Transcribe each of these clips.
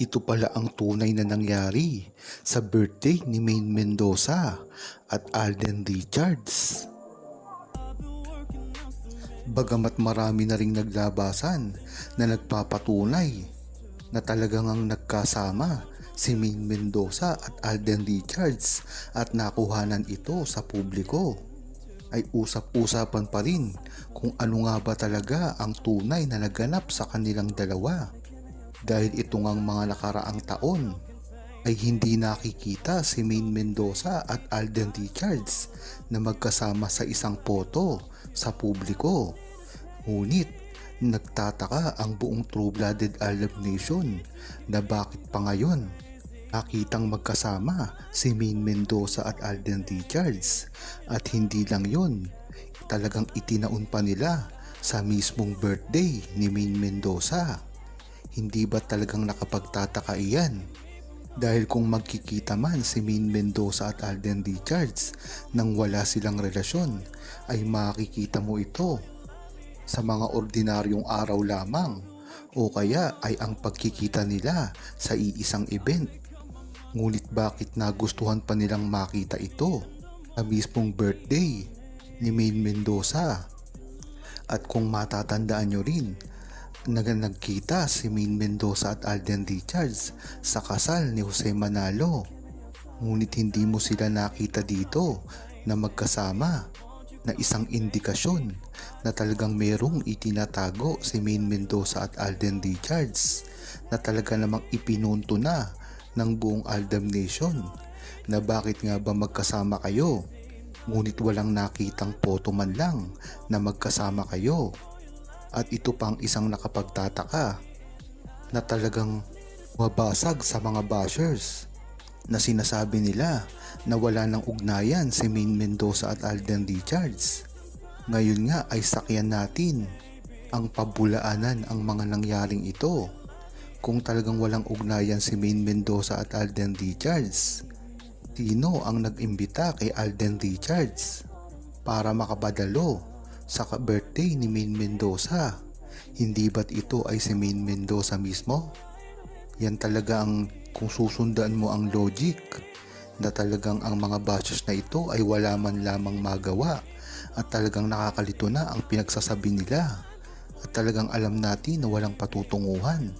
Ito pala ang tunay na nangyari sa birthday ni Maine Mendoza at Alden Richards. Bagamat marami na ring naglabasan na nagpapatunay na talagang ang nagkasama si Maine Mendoza at Alden Richards at nakuhanan ito sa publiko ay usap-usapan pa rin kung ano nga ba talaga ang tunay na naganap sa kanilang dalawa. Dahil ito ngang mga nakaraang taon ay hindi nakikita si Maine Mendoza at Alden Richards na magkasama sa isang photo sa publiko. Ngunit nagtataka ang buong True-Blooded Arab Nation na bakit pa ngayon nakitang magkasama si Maine Mendoza at Alden Richards at hindi lang yon talagang itinaon pa nila sa mismong birthday ni Maine Mendoza. Hindi ba talagang nakapagtataka iyan? Dahil kung magkikita man si Maine Mendoza at Alden Richards nang wala silang relasyon ay makikita mo ito sa mga ordinaryong araw lamang o kaya ay ang pagkikita nila sa iisang event. Ngunit bakit nagustuhan pa nilang makita ito sa mismong birthday ni Maine Mendoza? At kung matatandaan nyo rin, nagkita si Maine Mendoza at Alden Richards sa kasal ni Jose Manalo. Ngunit hindi mo sila nakita dito na magkasama na isang indikasyon na talagang merong itinatago si Maine Mendoza at Alden Richards na talaga namang ipinunto na ng buong Aldam Nation na bakit nga ba magkasama kayo ngunit walang nakitang photo man lang na magkasama kayo at ito pang isang nakapagtataka na talagang mabasag sa mga bashers na sinasabi nila na wala ng ugnayan si Maine Mendoza at Alden Richards. Ngayon nga ay sakyan natin ang pabulaanan ang mga nangyaring ito kung talagang walang ugnayan si Maine Mendoza at Alden Richards. Sino ang nag-imbita kay Alden Richards para makabadalo sa birthday ni Maine Mendoza? Hindi ba't ito ay si Maine Mendoza mismo? Yan talaga ang kung susundan mo ang logic na talagang ang mga batches na ito ay wala man lamang magawa at talagang nakakalito na ang pinagsasabi nila at talagang alam natin na walang patutunguhan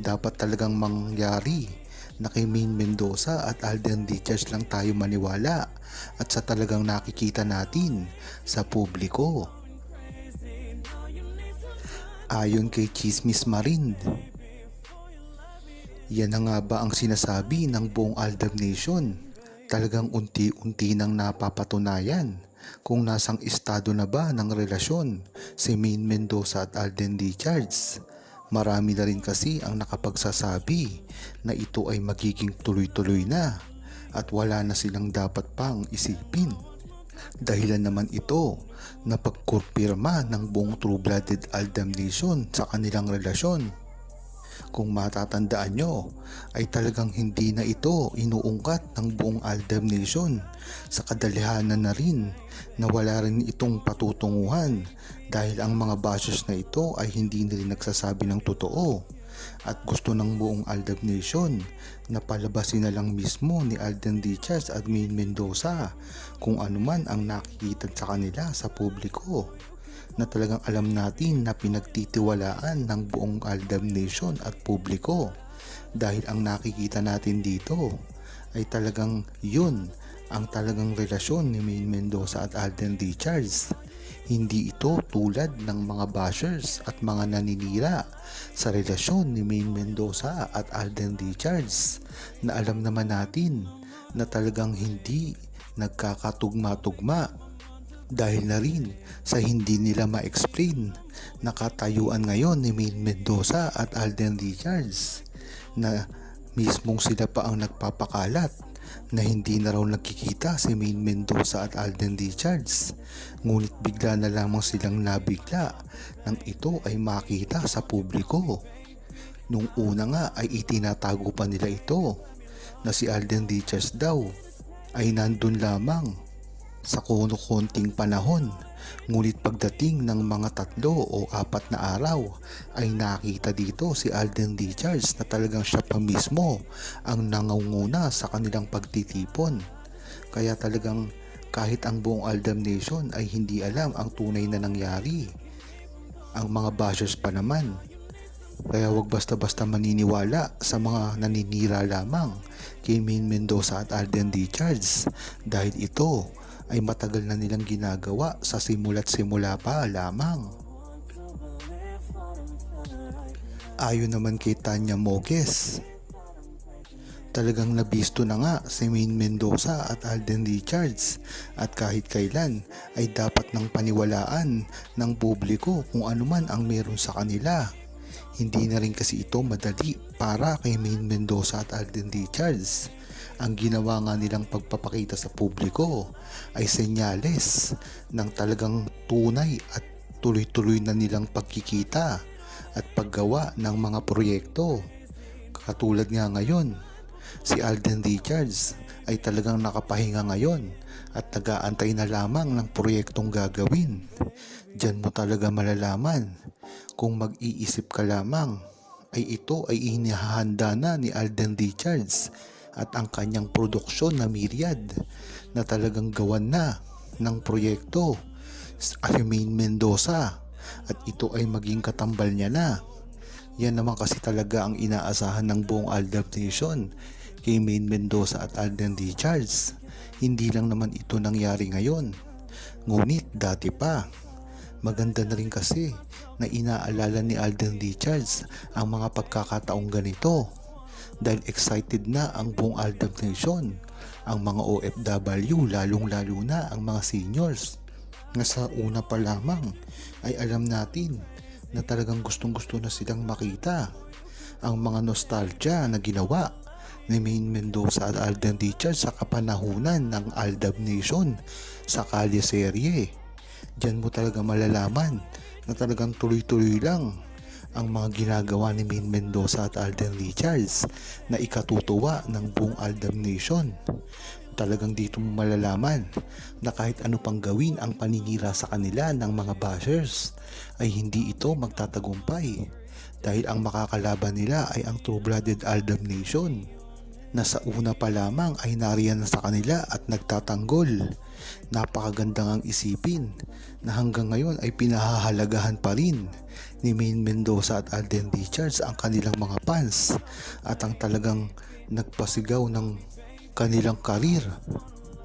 dapat talagang mangyari na kay Maine Mendoza at Alden Richards lang tayo maniwala at sa talagang nakikita natin sa publiko. Ayon kay Chismis Marin, yan na nga ba ang sinasabi ng buong Aldab Nation? Talagang unti-unti nang napapatunayan kung nasang estado na ba ng relasyon si Maine Mendoza at Alden Richards Marami na rin kasi ang nakapagsasabi na ito ay magiging tuloy-tuloy na at wala na silang dapat pang isipin. Dahilan naman ito na pagkurpirma ng buong true-blooded Aldam Nation sa kanilang relasyon kung matatandaan nyo, ay talagang hindi na ito inuungkat ng buong Aldam Nation sa kadalihanan na rin na wala rin itong patutunguhan dahil ang mga bashers na ito ay hindi na nagsasabi ng totoo at gusto ng buong Aldab Nation na palabasin na lang mismo ni Alden Richards at Maine Mendoza kung anuman ang nakikita sa kanila sa publiko na talagang alam natin na pinagtitiwalaan ng buong Aldam Nation at publiko. Dahil ang nakikita natin dito ay talagang yun ang talagang relasyon ni Maine Mendoza at Alden Richards. Hindi ito tulad ng mga bashers at mga naninira sa relasyon ni Maine Mendoza at Alden Richards na alam naman natin na talagang hindi nagkakatugma-tugma dahil na rin sa hindi nila ma-explain na katayuan ngayon ni Maine Mendoza at Alden Richards na mismong sila pa ang nagpapakalat na hindi na raw nagkikita si Maine Mendoza at Alden Richards ngunit bigla na lamang silang nabigla nang ito ay makita sa publiko. Nung una nga ay itinatago pa nila ito na si Alden Richards daw ay nandun lamang sa kuno konting panahon. Ngunit pagdating ng mga tatlo o apat na araw ay nakita dito si Alden Richards na talagang siya pa mismo ang nangunguna sa kanilang pagtitipon. Kaya talagang kahit ang buong Aldam Nation ay hindi alam ang tunay na nangyari. Ang mga bashers pa naman kaya wag basta-basta maniniwala sa mga naninira lamang kay Main Mendoza at Alden Richards dahil ito ay matagal na nilang ginagawa sa simula't simula pa lamang. Ayon naman kay Tanya Moges, talagang nabisto na nga si Main Mendoza at Alden Richards at kahit kailan ay dapat nang paniwalaan ng publiko kung ano man ang meron sa kanila. Hindi na rin kasi ito madali para kay Main Mendoza at Alden Richards. Ang ginawa nga nilang pagpapakita sa publiko ay senyales ng talagang tunay at tuloy-tuloy na nilang pagkikita at paggawa ng mga proyekto. Katulad nga ngayon, si Alden Richards ay talagang nakapahinga ngayon at nag-aantay na lamang ng proyektong gagawin. Diyan mo talaga malalaman kung mag-iisip ka lamang ay ito ay inihahanda na ni Alden Richards at ang kanyang produksyon na Myriad na talagang gawan na ng proyekto Alumain Mendoza at ito ay maging katambal niya na. Yan naman kasi talaga ang inaasahan ng buong Aldab Nation kay Main Mendoza at Alden Richards. Hindi lang naman ito nangyari ngayon. Ngunit dati pa. Maganda na rin kasi na inaalala ni Alden Richards ang mga pagkakataong ganito dahil excited na ang buong Aldab Nation, ang mga OFW lalong lalo na ang mga seniors na sa una pa lamang ay alam natin na talagang gustong gusto na silang makita ang mga nostalgia na ginawa ni Main Mendoza at Alden Richards sa kapanahunan ng Aldab Nation sa Kalye Serie. Diyan mo talaga malalaman na talagang tuloy-tuloy lang ang mga ginagawa ni Main Mendoza at Alden Richards na ikatutuwa ng buong Aldam Nation. Talagang dito mo malalaman na kahit ano pang gawin ang paninira sa kanila ng mga bashers ay hindi ito magtatagumpay dahil ang makakalaban nila ay ang true-blooded Aldam Nation na sa una pa lamang ay nariyan na sa kanila at nagtatanggol. Napakagandang ang isipin na hanggang ngayon ay pinahahalagahan pa rin ni Main Mendoza at Alden Richards ang kanilang mga fans at ang talagang nagpasigaw ng kanilang karir,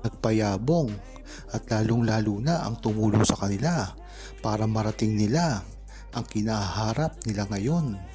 nagpayabong at lalong lalo na ang tumulong sa kanila para marating nila ang kinaharap nila ngayon.